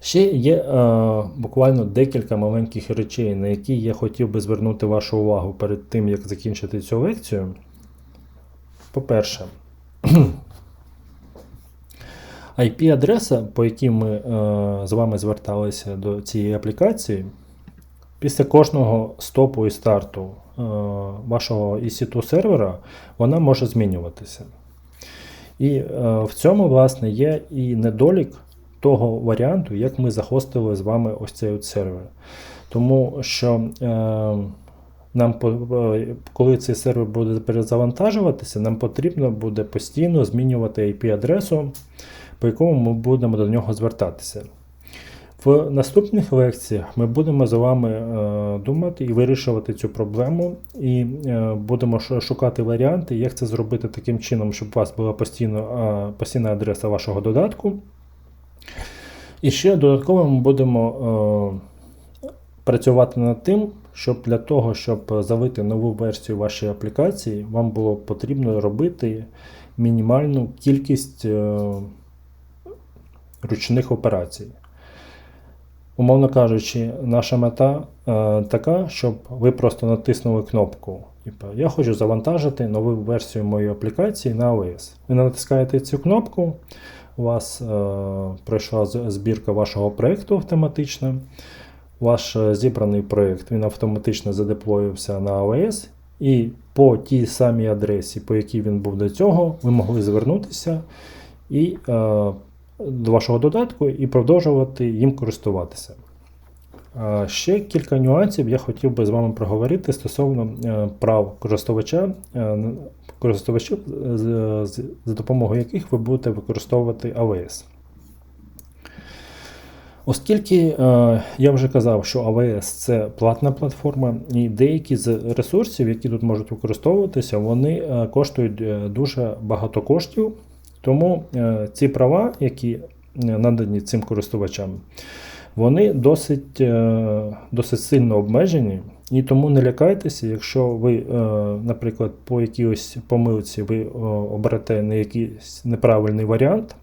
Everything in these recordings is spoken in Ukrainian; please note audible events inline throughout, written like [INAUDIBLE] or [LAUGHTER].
Ще є е, буквально декілька маленьких речей, на які я хотів би звернути вашу увагу перед тим, як закінчити цю лекцію. По-перше, [CLEARS THROAT] IP-адреса, по якій ми е, з вами зверталися до цієї аплікації, після кожного стопу і старту е, вашого EC2 сервера вона може змінюватися. І е, в цьому, власне, є і недолік того варіанту, як ми захостили з вами ось цей от сервер. Тому що е, нам, е, коли цей сервер буде перезавантажуватися, нам потрібно буде постійно змінювати IP-адресу, по якому ми будемо до нього звертатися. В наступних лекціях ми будемо з вами е, думати і вирішувати цю проблему, і е, будемо шукати варіанти, як це зробити таким чином, щоб у вас була постійно, постійна адреса вашого додатку. І ще додатково ми будемо е, працювати над тим, щоб для того, щоб залити нову версію вашої аплікації, вам було потрібно робити мінімальну кількість е, ручних операцій. Умовно кажучи, наша мета е, така, щоб ви просто натиснули кнопку. Типу, я хочу завантажити нову версію моєї аплікації на iOS. Ви натискаєте цю кнопку, у вас е, пройшла збірка вашого проєкту автоматично. Ваш е, зібраний проєкт він автоматично задеплоївся на АВС. і по тій самій адресі, по якій він був до цього, ви могли звернутися і е, до вашого додатку і продовжувати їм користуватися. Ще кілька нюансів я хотів би з вами проговорити стосовно е, прав користувача, е, користувачів, з- за допомогою яких ви будете використовувати AWS. Оскільки е, я вже казав, що AWS це платна платформа, і деякі з ресурсів, які тут можуть використовуватися, вони е, коштують е, дуже багато коштів. Тому е, ці права, які е, надані цим користувачам, вони досить, е, досить сильно обмежені. І тому не лякайтеся, якщо ви, е, наприклад, по якійсь помилці ви е, оберете не якийсь неправильний варіант,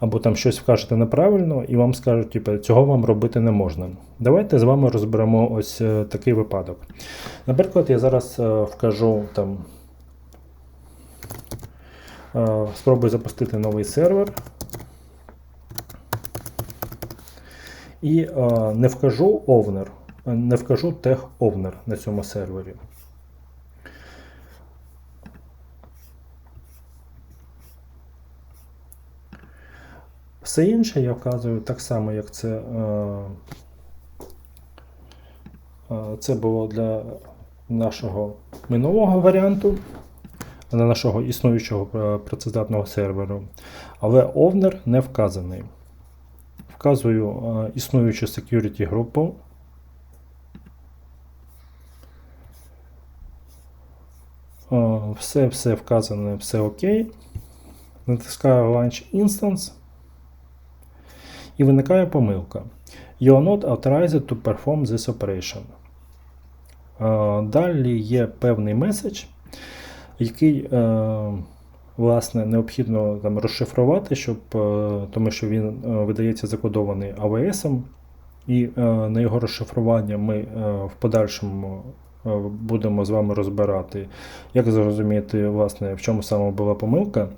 або там щось вкажете неправильно, і вам скажуть, типу, цього вам робити не можна. Давайте з вами розберемо ось такий випадок. Наприклад, я зараз вкажу там. Спробую запустити новий сервер. І е, не вкажу owner, е, не вкажу тег owner на цьому сервері. Все інше я вказую так само, як це, е, це було для нашого минулого варіанту, для нашого існуючого працездатного серверу. Але owner не вказаний. Вказую е, існуючу security групу. Е, Все, все вказане, все окей. Натискаю Launch Instance. І виникає помилка. You are not authorized to perform this operation. Е, Далі є певний меседж, який власне необхідно там розшифрувати, щоб, е, тому що він е, видається закодований AWS, і е, на його розшифрування ми в подальшому будемо з вами розбирати, як зрозуміти, власне, в чому саме була помилка.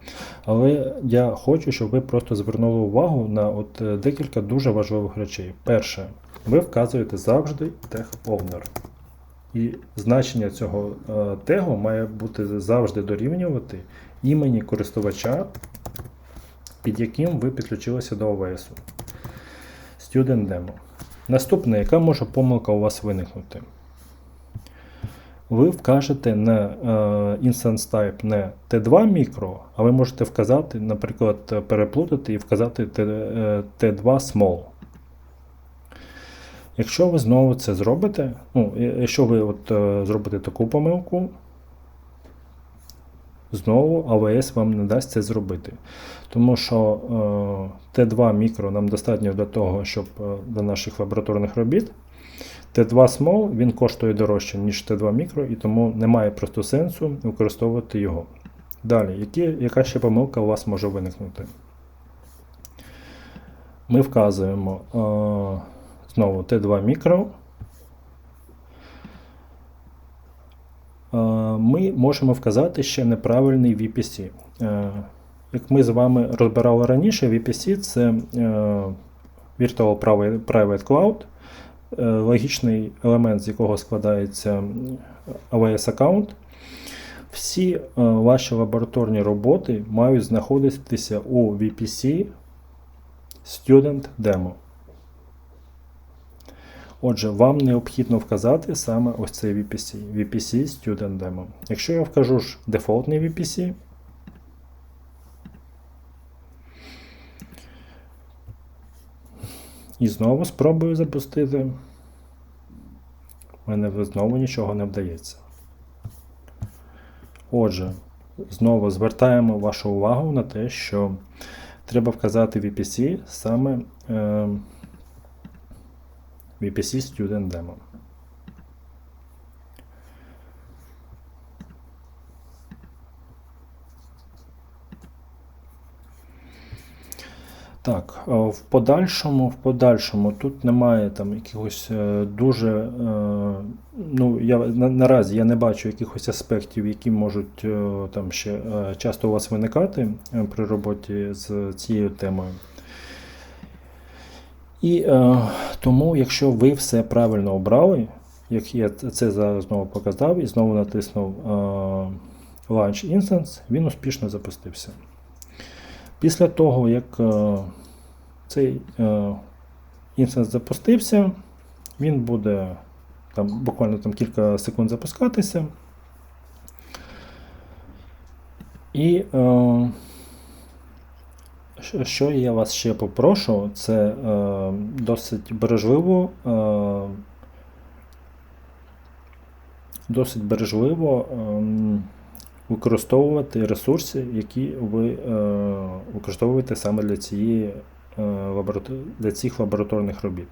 Але я хочу, щоб ви просто звернули увагу на от декілька дуже важливих речей. Перше, ви вказуєте завжди тег owner. І значення цього тегу має бути завжди дорівнювати імені користувача, під яким ви підключилися до OVS. Student Demo. Наступне, яка може помилка у вас виникнути? Ви вкажете на е, instance type не T2 мікро, а ви можете вказати, наприклад, переплутати і вказати T, е, T2 small. Якщо ви знову це зробите, ну, якщо ви от, е, зробите таку помилку, знову AWS вам не дасть це зробити. Тому що е, T2 мікро нам достатньо для того, щоб е, для наших лабораторних робіт. T2 Small він коштує дорожче, ніж T2 мікро, і тому немає просто сенсу використовувати його. Далі, які, яка ще помилка у вас може виникнути? ми вказуємо е, знову T2 мікро. Ми можемо вказати ще неправильний VPC. Е, Як ми з вами розбирали раніше, VPC це е, Virtual Private Cloud, е, логічний елемент, з якого складається AWS аккаунт. Всі е, ваші лабораторні роботи мають знаходитися у VPC Student Demo. Отже, вам необхідно вказати саме ось цей VPC, VPC Student Demo. Якщо я вкажу ж дефолтний VPC, і знову спробую запустити, в мене знову нічого не вдається. Отже, знову звертаємо вашу увагу на те, що треба вказати VPC саме е, VPC Student Demo. Так, в подальшому, в подальшому тут немає там якихось е, дуже. е, Ну, я на, наразі я не бачу якихось аспектів, які можуть е, там ще часто у вас виникати при роботі з цією темою. І е, тому, якщо ви все правильно обрали, як я це зараз знову показав і знову натиснув е, Launch Instance, він успішно запустився. Після того, як е, цей е, інстанс запустився, він буде там, буквально там, кілька секунд запускатися. І е, що- я вас ще попрошу, це е, досить бережливо. Е, досить бережливо ем, використовувати ресурси, які ви е, використовуєте саме для, цієї, е, для цих лабораторних робіт.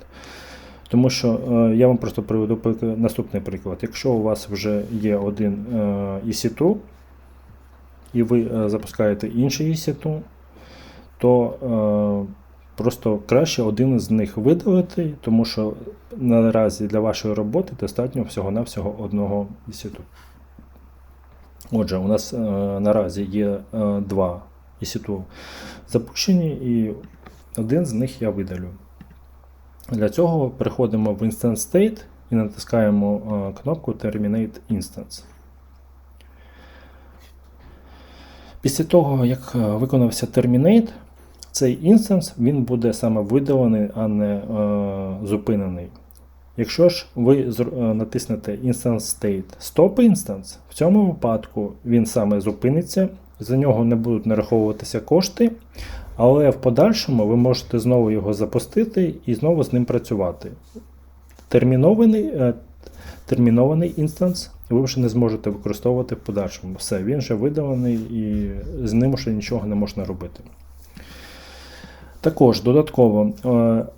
Тому що е, я вам просто приведу наступний приклад. Якщо у вас вже є один е, EC2, і ви е, запускаєте інший EC2, то е, просто краще один з них видалити, тому що наразі для вашої роботи достатньо всього-навсього одного EC2. Отже, у нас е, наразі є е, два EC2 запущені, і один з них я видалю. Для цього переходимо в Instance State і натискаємо кнопку Terminate Instance. Після того, як виконався Terminate, цей інстанс він буде саме видалений, а не е, зупинений. Якщо ж ви е, натиснете Instance State Stop Instance, в цьому випадку він саме зупиниться, за нього не будуть нараховуватися кошти, але в подальшому ви можете знову його запустити і знову з ним працювати. Термінований, е, термінований інстанс ви вже не зможете використовувати в подальшому. Все, він вже видалений і з ним вже нічого не можна робити. Також додатково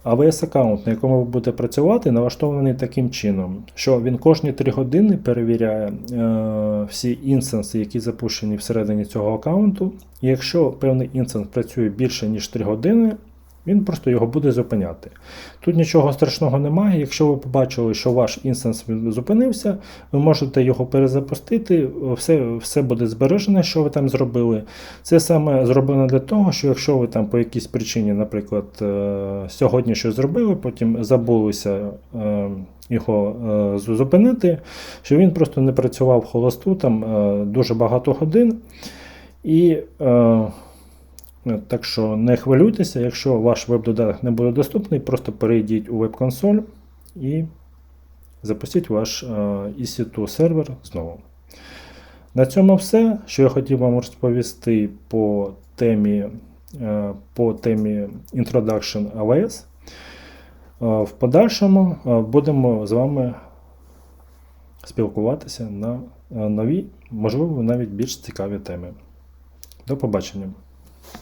АВС AWS аккаунт, на якому ви будете працювати, налаштований таким чином, що він кожні 3 години перевіряє е, всі інстанси, які запущені всередині цього аккаунту. Якщо певний інстанс працює більше ніж 3 години, він просто його буде зупиняти. Тут нічого страшного немає. Якщо ви побачили, що ваш інстанс зупинився, ви можете його перезапустити, все, все буде збережено, що ви там зробили. Це саме зроблено для того, що якщо ви там по якійсь причині, наприклад, е, сьогодні щось зробили, потім забулися е, його е, зупинити, що він просто не працював холосту там дуже багато годин. І так що не хвилюйтеся, якщо ваш веб-додаток не буде доступний, просто перейдіть у веб-консоль і запустіть ваш е, EC2 сервер знову. На цьому все, що я хотів вам розповісти по темі, е, по темі Introduction AWS. Е, В подальшому е, будемо з вами спілкуватися на е, нові, можливо, навіть більш цікаві теми. До побачення!